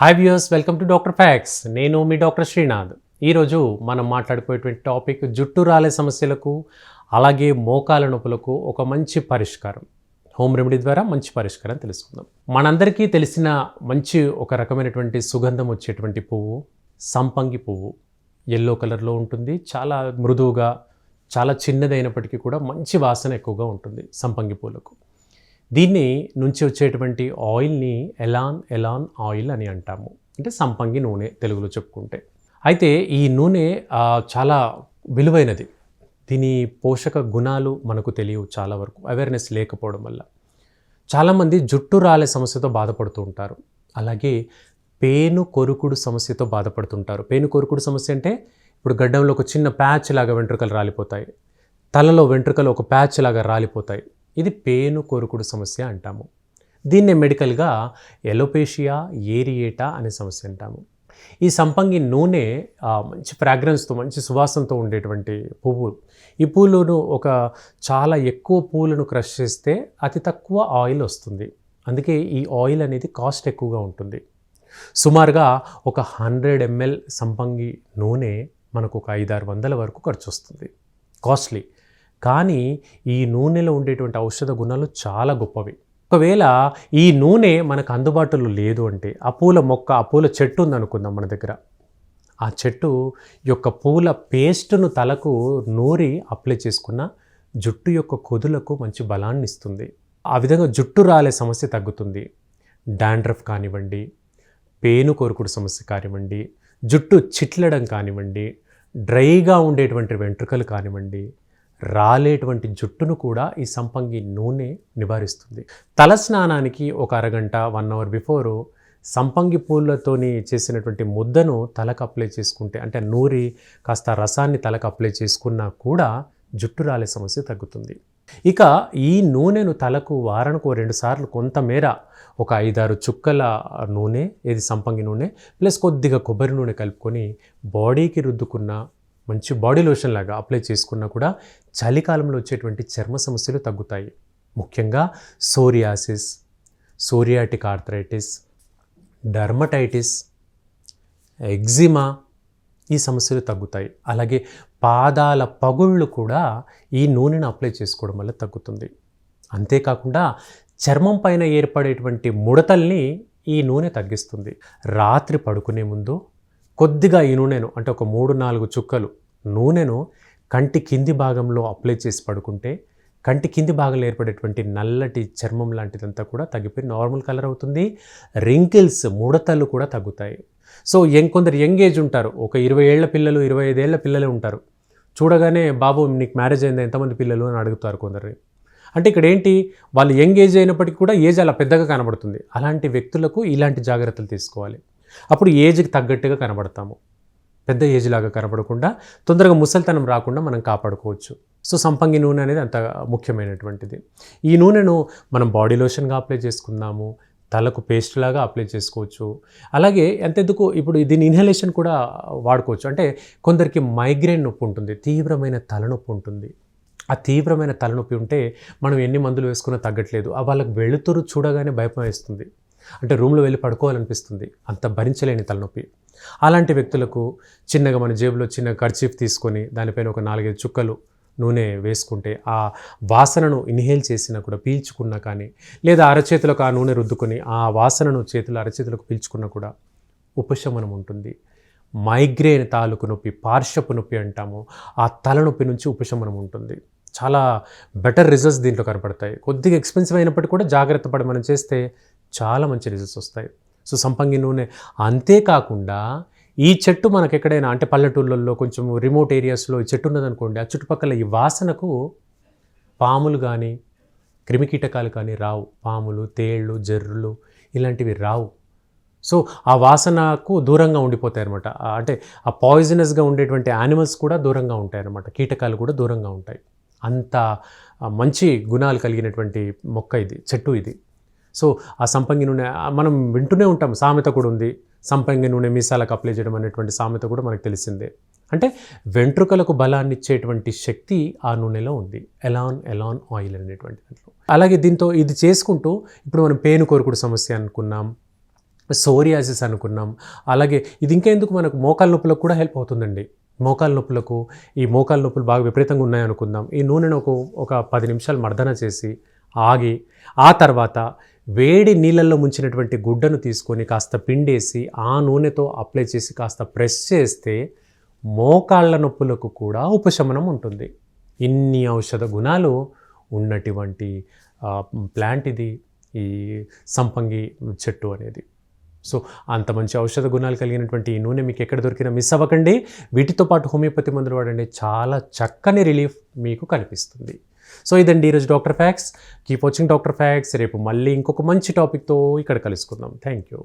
Hi viewers welcome to doctor facts నేను మీ doctor Srinath ఈరోజు మనం మాట్లాడిపోయేటువంటి టాపిక్ జుట్టు రాలే సమస్యలకు అలాగే మోకాల నొప్పులకు ఒక మంచి పరిష్కారం. హోమ్ రెమెడీ ద్వారా మంచి పరిష్కారం తెలుసుకుందాం. మనందరికీ తెలిసిన మంచి ఒక రకమైనటువంటి సుగంధం వచ్చేటువంటి పువ్వు సంపంగి పువ్వు. ఎల్లో కలర్లో ఉంటుంది. చాలా మృదువుగా చాలా చిన్నదైనప్పటికీ కూడా మంచి వాసన ఎక్కువగా ఉంటుంది సంపంగి పూలకు. దీన్ని నుంచి వచ్చేటువంటి ఆయిల్ని ఎలాన్ ఎలాన్ ఆయిల్ అని అంటాము. అంటే సంపంగి నూనె తెలుగులో చెప్పుకుంటే. అయితే ఈ నూనె చాలా విలువైనది. దీని పోషక గుణాలు మనకు తెలియవు చాలా వరకు. అవేర్నెస్ లేకపోవడం వల్ల. చాలామంది జుట్టు రాలే సమస్యతో బాధపడుతూ ఉంటారు. అలాగే పేను కొరుకుడు సమస్యతో బాధపడుతుంటారు. పేను కొరుకుడు సమస్య అంటే ఇప్పుడు గడ్డంలో ఒక చిన్న ప్యాచ్ లాగా వెంట్రుకలు రాలిపోతాయి. తలలో వెంట్రుకలు ఒక ప్యాచ్ లాగా రాలిపోతాయి. ఇది పేను కోరుకుడు సమస్య అంటాము. దీన్నే మెడికల్గా ఎలోపేషియా ఏరియేటా అనే సమస్య అంటాము. ఈ సంపంగి నూనె మంచి ఫ్రాగ్రెన్స్తో మంచి సువాసనతో ఉండేటువంటి పువ్వు. ఈ పూలను ఒక చాలా ఎక్కువ పూలను క్రష్ చేస్తే అతి తక్కువ ఆయిల్ వస్తుంది. అందుకే ఈ ఆయిల్ అనేది కాస్ట్ ఎక్కువగా ఉంటుంది. సుమారుగా ఒక హండ్రెడ్ ఎంఎల్ సంపంగి నూనె మనకు ఒక ఐదారు వందల వరకు ఖర్చు వస్తుంది. కాస్ట్లీ. కానీ ఈ నూనెలో ఉండేటువంటి ఔషధ గుణాలు చాలా గొప్పవి. ఒకవేళ ఈ నూనె మనకు అందుబాటులో లేదు అంటే ఆ పూల మొక్క ఆ పూల చెట్టు ఉందనుకుందాం మన దగ్గర. ఆ చెట్టు యొక్క పూల పేస్ట్ను తలకు నూరి అప్లై చేసుకున్న జుట్టు యొక్క కొదులకు మంచి బలాన్ని ఇస్తుంది. ఆ విధంగా జుట్టు రాలే సమస్య తగ్గుతుంది. డాండ్రఫ్ కానివ్వండి పేను కోరుకుడు సమస్య కానివ్వండి జుట్టు చిట్లడం కానివ్వండి డ్రైగా ఉండేటువంటి వెంట్రుకలు కానివ్వండి రాలేటువంటి జుట్టును కూడా ఈ సంపంగి నూనె నివారిస్తుంది. తల స్నానానికి ఒక అరగంట వన్ అవర్ బిఫోరు సంపంగి పూలతోని చేసినటువంటి ముద్దను తలకు అప్లై చేసుకుంటే అంటే నూరి కాస్త రసాన్ని తలకు అప్లై చేసుకున్నా కూడా జుట్టు రాలే సమస్య తగ్గుతుంది. ఇక ఈ నూనెను తలకు వారానికి ఓ రెండు సార్లు కొంతమేర ఒక ఐదారు చుక్కల నూనె ఏది సంపంగి నూనె ప్లస్ కొద్దిగా కొబ్బరి నూనె కలుపుకొని బాడీకి రుద్దుకున్న మంచి బాడీ లోషన్ లాగా అప్లై చేసుకున్నా కూడా చలికాలంలో వచ్చేటువంటి చర్మ సమస్యలు తగ్గుతాయి. ముఖ్యంగా psoriasis psoriatic arthritis dermatitis eczema ఈ సమస్యలు తగ్గుతాయి. అలాగే పాదాల పగుళ్ళు కూడా ఈ నూనెను అప్లై చేసుకోవడం వల్ల తగ్గుతుంది. అంతేకాకుండా చర్మం పైన ఏర్పడేటువంటి ముడతల్ని ఈ నూనె తగ్గిస్తుంది. రాత్రి పడుకునే ముందు కొద్దిగా ఈ నూనెను అంటే ఒక మూడు నాలుగు చుక్కలు నూనెను కంటి కింది భాగంలో అప్లై చేసి పడుకుంటే కంటి కింది భాగంలో ఏర్పడేటువంటి నల్లటి చర్మం లాంటిదంతా కూడా తగ్గిపోయి నార్మల్ కలర్ అవుతుంది. రింకిల్స్ ముడతలు కూడా తగ్గుతాయి. సో యంగ్ కొందరు యంగ్ ఏజ్ ఉంటారు. ఒక ఇరవై ఏళ్ళ పిల్లలు ఇరవై ఐదేళ్ళ పిల్లలే ఉంటారు. చూడగానే బాబు నీకు మ్యారేజ్ అయిందా? ఎంతమంది పిల్లలు? అని అడుగుతారు కొందరు అంటే ఇక్కడ ఏంటి? వాళ్ళు యంగ్ ఏజ్ అయినప్పటికీ కూడా ఏజ్ అలా పెద్దగా కనబడుతుంది. అలాంటి వ్యక్తులకు ఇలాంటి జాగ్రత్తలు తీసుకోవాలి. అప్పుడు ఏజ్కి తగ్గట్టుగా కనబడతాము. పెద్ద ఏజ్ లాగా కనబడకుండా తొందరగా ముసలితనం రాకుండా మనం కాపాడుకోవచ్చు. సో సంపంగి నూనె అనేది అంత ముఖ్యమైనటువంటిది. ఈ నూనెను మనం బాడీ లోషన్గా అప్లై చేసుకుందాము తలకు పేస్ట్ లాగా అప్లై చేసుకోవచ్చు. అలాగే ఎంతెందుకు ఇప్పుడు దీని ఇన్హలేషన్ కూడా వాడుకోవచ్చు. అంటే కొందరికి మైగ్రేన్ నొప్పి ఉంటుంది తీవ్రమైన తలనొప్పి ఉంటుంది. ఆ తీవ్రమైన తలనొప్పి ఉంటే మనం ఎన్ని మందులు వేసుకున్నా తగ్గట్లేదు. ఆ వాళ్ళకి వెళుతురు చూడగానే భయపం వేస్తుంది అంటే రూమ్లో వెళ్ళి పడుకోవాలనిపిస్తుంది. అంత భరించలేని తలనొప్పి. అలాంటి వ్యక్తులకు చిన్నగా మన జేబులో చిన్న కర్చీఫ్ తీసుకొని దానిపైన ఒక నాలుగైదు చుక్కలు నూనె వేసుకుంటే ఆ వాసనను ఇన్హేల్ చేసినా కూడా పీల్చుకున్నా కానీ లేదా అరచేతులకు ఆ నూనె రుద్దుకొని ఆ వాసనను చేతులు అరచేతులకు పీల్చుకున్నా కూడా ఉపశమనం ఉంటుంది. మైగ్రేన్ తాలూకు నొప్పి పార్శ్వపు నొప్పి అంటాము. ఆ తలనొప్పి నుంచి ఉపశమనం ఉంటుంది. చాలా బెటర్ రిజల్ట్స్ దీంట్లో కనపడతాయి. కొద్దిగా ఎక్స్పెన్సివ్ అయినప్పటికీ కూడా జాగ్రత్త పడి మనం చేస్తే చాలా మంచి రిజల్ట్స్ వస్తాయి. సో సంపంగి నూనె అంతేకాకుండా ఈ చెట్టు మనకు ఎక్కడైనా అంటే పల్లెటూళ్ళల్లో కొంచెం రిమోట్ ఏరియాస్లో ఈ చెట్టు ఉన్నదనుకోండి ఆ చుట్టుపక్కల ఈ వాసనకు పాములు కానీ క్రిమికీటకాలు కానీ రావు. పాములు తేళ్ళు జర్రులు ఇలాంటివి రావు. సో ఆ వాసనకు దూరంగా ఉండిపోతాయి అనమాట అంటే ఆ పాయిజనస్గా ఉండేటువంటి యానిమల్స్ కూడా దూరంగా ఉంటాయి అనమాట కీటకాలు కూడా దూరంగా ఉంటాయి. అంత మంచి గుణాలు కలిగినటువంటి మొక్క ఇది చెట్టు ఇది. సో ఆ సంపంగి నూనె మనం వింటూనే ఉంటాం సామెత కూడా ఉంది. సంపంగి నూనె మీసాలకు అప్లై చేయడం అనేటువంటి సామెత కూడా మనకు తెలిసిందే. అంటే వెంట్రుకలకు బలాన్ని ఇచ్చేటువంటి శక్తి ఆ నూనెలో ఉంది. ఎలాన్ ఎలాన్ ఆయిల్ అనేటువంటి దాంట్లో అలాగే దీంతో ఇది చేసుకుంటూ ఇప్పుడు మనం పేను కోరుకుడు సమస్య అనుకున్నాం సోరియాసిస్ అనుకున్నాం. అలాగే ఇది ఇంకెందుకు మనకు మోకాల నొప్పులకు కూడా హెల్ప్ అవుతుందండి. మోకాల నొప్పులకు ఈ మోకాల నొప్పులు బాగా విపరీతంగా ఉన్నాయనుకుందాం. ఈ నూనెను ఒక ఒక పది నిమిషాలు మర్దన చేసి ఆగి ఆ తర్వాత వేడి నీళ్ళల్లో ముంచినటువంటి గుడ్డను తీసుకొని కాస్త పిండేసి ఆ నూనెతో అప్లై చేసి కాస్త ప్రెస్ చేస్తే మోకాళ్ళ నొప్పులకు కూడా ఉపశమనం ఉంటుంది. ఇన్ని ఔషధ గుణాలు ఉన్నటువంటి ప్లాంట్ ఇది ఈ సంపంగి చెట్టు అనేది. సో అంత మంచి ఔషధ గుణాలు కలిగినటువంటి ఈ నూనె మీకు ఎక్కడ దొరికినా మిస్ అవ్వకండి. వీటితో పాటు హోమియోపతి మందులు వాడండి. చాలా చక్కని రిలీఫ్ మీకు కనిపిస్తుంది సో ఇదండి ఈరోజు doctor facts keep watching doctor facts రేపు మళ్ళీ ఇంకొక మంచి టాపిక్తో ఇక్కడ కలుసుకుందాం. Thank you.